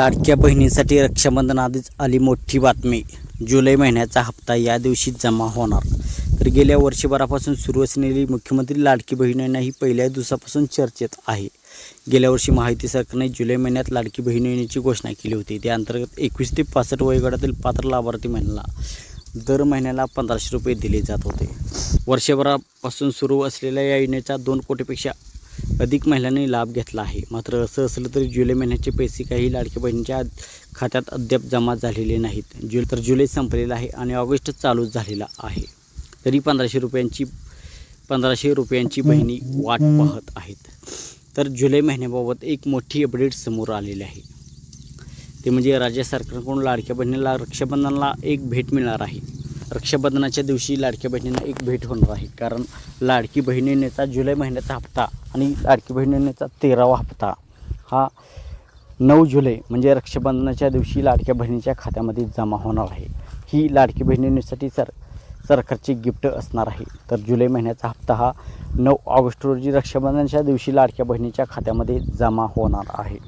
लाडक्या बहिणीसाठी रक्षाबंधन आधीच आली मोठी बातमी. जुलै महिन्याचा हप्ता या दिवशी जमा होणार. तर गेल्या वर्षभरापासून सुरू असलेली मुख्यमंत्री लाडकी बहीण ही पहिल्या दिवसापासून चर्चेत आहे. गेल्या वर्षी माहिती सरकारने जुलै महिन्यात लाडकी बहीण योजनेची घोषणा केली होती. त्या अंतर्गत एकवीस ते पासष्ट वयोगटातील पात्र लाभार्थी महिन्याला दर महिन्याला पंधराशे रुपये दिले जात होते. वर्षभरापासून सुरू असलेल्या या योजनेचा दोन कोटीपेक्षा अधिक महिलांनी लाभ घेतला आहे. मात्र असं असलं तरी जुलै महिन्याचे पैसे काही लाडक्या बहिणीच्या खात्यात अद्याप जमा झालेले नाहीत. जु तर जुलै संपलेला आहे आणि ऑगस्ट चालू झालेला आहे. तरी पंधराशे रुपयांची पंधराशे रुपयांची बहिणी वाट पाहत आहेत. तर जुलै महिन्याबाबत एक मोठी अपडेट समोर आलेली आहे. ते म्हणजे राज्य सरकारकडून लाडक्या बहिणीला रक्षाबंधनाला एक भेट मिळणार आहे. रक्षाबंधनाच्या दिवशी लाडक्या बहिणींना एक भेट होणार आहे. कारण लाडकी बहिणीनेचा जुलै महिन्याचा हप्ता आणि लाडकी बहिणीचा तेरावा हप्ता हा नऊ जुलै म्हणजे रक्षाबंधनाच्या दिवशी लाडक्या बहिणीच्या खात्यामध्ये जमा होणार आहे. ही लाडकी बहिणीसाठी सर सरकारची गिफ्ट असणार आहे. तर जुलै महिन्याचा हप्ता हा नऊ ऑगस्ट रोजी रक्षाबंधनाच्या दिवशी लाडक्या बहिणीच्या खात्यामध्ये जमा होणार आहे.